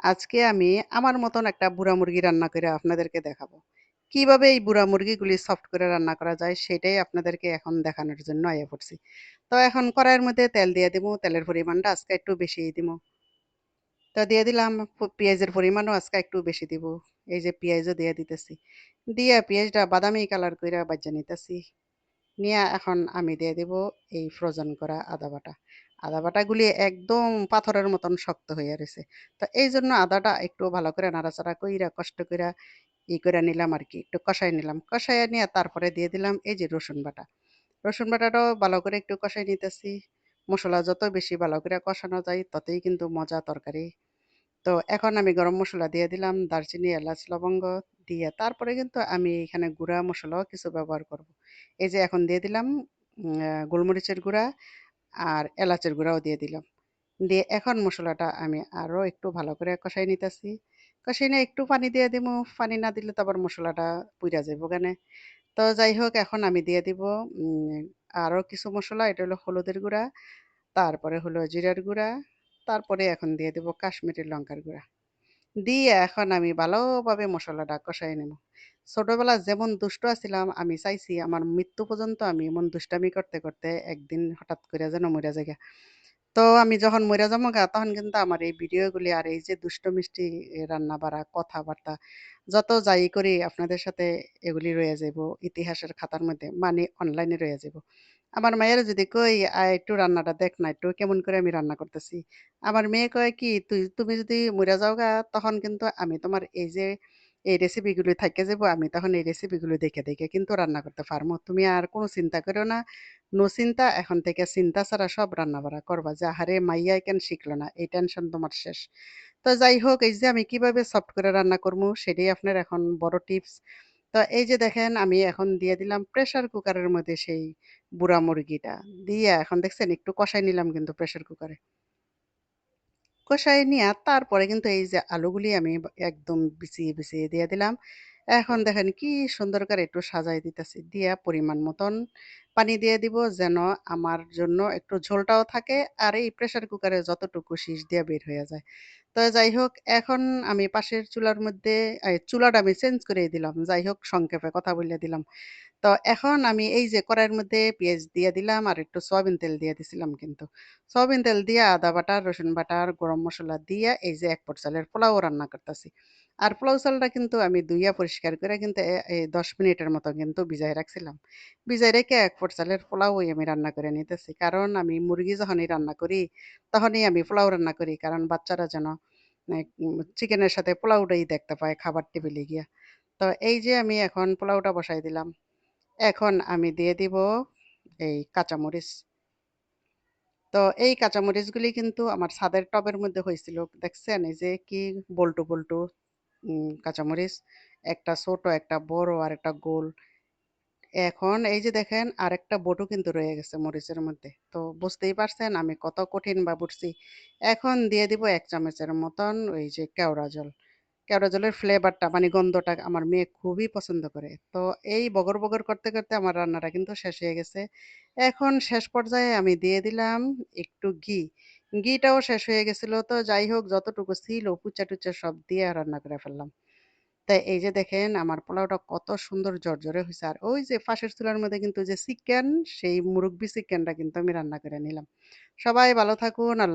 আজকে আমি আমার মতন একটা বুড়া মুরগি রান্না করে আপনাদেরকে দেখাবো। কীভাবে এই বুড়া মুরগিগুলি সফট করে রান্না করা যায় সেটাই আপনাদেরকে এখন দেখানোর জন্য আইয়া পড়ছি। তো এখন কড়াইয়ের মধ্যে তেল দিয়ে দিমু, তেলের পরিমাণটা আজকে একটু বেশি দিমু। তো দিয়ে দিলাম পেঁয়াজের পরিমাণও আজকে একটু বেশি দিব। এই যে পেঁয়াজও দিয়ে দিতেছি। দিয়া পেঁয়াজটা বাদামি কালার কইরা ভাইজা নিতেছি। নিয়ে এখন আমি দিয়ে দিব এই ফ্রোজেন করা আদা বাটা। আদা বাটাগুলি একদম পাথরের মতন শক্ত হয়ে রইছে। তো এই জন্য আদাটা একটু ভালো করে নাড়াচাড়া কইরা কষ্ট কইরা ই করে নিলাম আর কি একটু কষায় নিলাম। কষাইয়া নিয়ে তারপরে দিয়ে দিলাম এই যে রসুন বাটা। রসুন বাটাটাও ভালো করে একটু কষাই নিতেছি। মশলা যত বেশি ভালো করে কষানো যায় ততই কিন্তু মজা তরকারি। তো এখন আমি গরম মশলা দিয়ে দিলাম, দারচিনি, এলাচ, লবঙ্গ দিয়ে তারপরে কিন্তু আমি এখানে গুঁড়া মসলাও কিছু ব্যবহার করব। এই যে এখন দিয়ে দিলাম গোলমরিচের গুঁড়া আর এলাচের গুঁড়াও দিয়ে দিলাম। দিয়ে এখন মশলাটা আমি আরও একটু ভালো করে কষাই নিতেছি। কষাই নিয়ে একটু পানি দিয়ে দিব পানি না দিলে তারপর মশলাটা পুইরা যাব কেনে। তো যাই হোক এখন আমি দিয়ে দিব আরও আরও কিছু মশলা এটা হলো হলুদের গুঁড়া, তারপরে হলো জিরার গুঁড়া, তারপরে এখন দিয়ে দিব কাশ্মীরি লঙ্কার গুঁড়া। দিয়ে এখন আমি ভালোভাবে মশলাটা কষাই নেব ছোটবেলা যেমন দুষ্ট আছিলাম আমি চাইছি আমার মৃত্যু পর্যন্ত আমি এমন দুষ্টামি করতে, করতে একদিন হঠাৎ করে যেন মরে যাইগা। তো আমি যখন মইরা গা তখন কিন্তু আমার এই ভিডিওগুলি আর এই যে দুষ্ট মিষ্টি রান্না-বাড়া, কথাবার্তা যত যাই করি আপনাদের সাথে এগুলি রয়ে যাইবো ইতিহাসের খাতার মধ্যে মানে অনলাইনে রয়ে যাইবো। আমার মায়ের যদি কই, "আয় একটু রান্নাটা দেখ না একটু কেমন করে আমি রান্না করতেছি।" আমার মেয়ে কয় কি, "তুই তুমি যদি মইরা যাওগা তখন কিন্তু আমি তোমার এই যে এই রেসিপিগুলি থাইকা যাইবো আমি তখন এই রেসিপিগুলো দেখে, দেখে কিন্তু রান্না করতে পারমু। তুমি আর কোনো চিন্তা করো না। নো চিন্তা এখন থেকে চিন্তা ছাড়া সব রান্না-বাড়া করবা। যে আহারে মাইয়াই কেন শিখল না? এই টেনশন তোমার শেষ।" তো যাই হোক এই যে আমি কীভাবে সফট করে রান্না করমু সেটাই আপনার এখন বড় টিপস। তো এই যে দেখেন আমি এখন দিয়ে দিলাম প্রেশার কুকারের মধ্যে সেই বুড়া মুরগিটা। দিয়ে এখন দেখছেন একটু কষাই নিলাম কিন্তু প্রেশার কুকারে। কষাই নিয়া তারপরে কিন্তু এই যে আলুগুলি আমি একদম বিছিয়ে, বিছিয়ে দিয়ে দিলাম। এখন দেখেন কি সুন্দর করে একটু সাজাই দিতেছি। দিয়া পরিমাণ মতন পানি দিয়ে দিব যেন আমার জন্য একটু ঝোলটাও থাকে আর এই প্রেশার কুকারে যতটুকু শিস দিয়া বের হয়ে যায়। তো যাই হোক এখন আমি পাশের চুলার মধ্যে চুলাটা আমি চেঞ্জ করে দিলাম। যাই হোক সংক্ষেপে কথা বইলা দিলাম। তো এখন আমি এই যে কড়াইয়ের মধ্যে পেঁয়াজ দিয়ে দিলাম আর একটু সয়াবিন তেল দিয়ে দিছিলাম কিন্তু। সয়াবিন তেল দিয়া আদা বাটা, রসুন বাটা আর গরম মশলা দিয়ে এই যে এক পট চালের পোলাও রান্না করতাছি। আর পোলাও চালটা কিন্তু আমি ধুইয়া পরিষ্কার করে কিন্তু ১০ মিনিটের মতো কিন্তু ভিজায় রাখছিলাম। ভিজায় রেখে ১ পট চালের পোলাওই আমি রান্না করে নিতেছি। কারণ আমি মুরগি যখনই রান্না করি তখনই আমি পোলাও রান্না করি। কারণ বাচ্চারা যেন চিকেনের সাথে পোলাওটাই দেখতে পায় খাবার টেবিলে গিয়া। তো এই যে আমি এখন পোলাওটা বসাই দিলাম। এখন আমি দিয়ে দিব এই কাঁচামরিচ। তো এই কাঁচামরিচগুলি কিন্তু আমার ছাদের টবের মধ্যে হয়েছিল দেখছেন? এই যে কি বল্টু, বল্টু কাঁচামরিচ। একটা ছোট, একটা বড় আর একটা গোল। এখন এই যে দেখেন আরেকটা বটু কিন্তু রয়ে গেছে মরিচের মধ্যে। তো বুঝতেই পারছেন আমি কত কঠিন বা বুঝছি এখন দিয়ে দিব এক চামচের মতন ওই যে কেওড়া জল। কেওড়া জলের ফ্লেভারটা মানে গন্ধটা আমার মেয়ে খুবই পছন্দ করে। তো এই বগর, বগর করতে, করতে আমার রান্নাটা কিন্তু শেষ হয়ে গেছে। এখন শেষ পর্যায়ে আমি দিয়ে দিলাম একটু ঘি। ঘিটাও শেষ হয়ে গেছিল। তো যাই হোক, যতটুকু ছিল কুচা-টুচা সব দিয়ে রান্না করে ফেললাম। তাই এই যে দেখেন, আমার পোলাওটা কত সুন্দর জর্জরে হয়েছে আর ওই যে পাশের চুলার মধ্যে কিন্তু যে চিকেন, সেই মুরব্বি চিকেনটা কিন্তু আমি রান্না করে নিলাম। সবাই ভালো থাকুন। আল্লাহ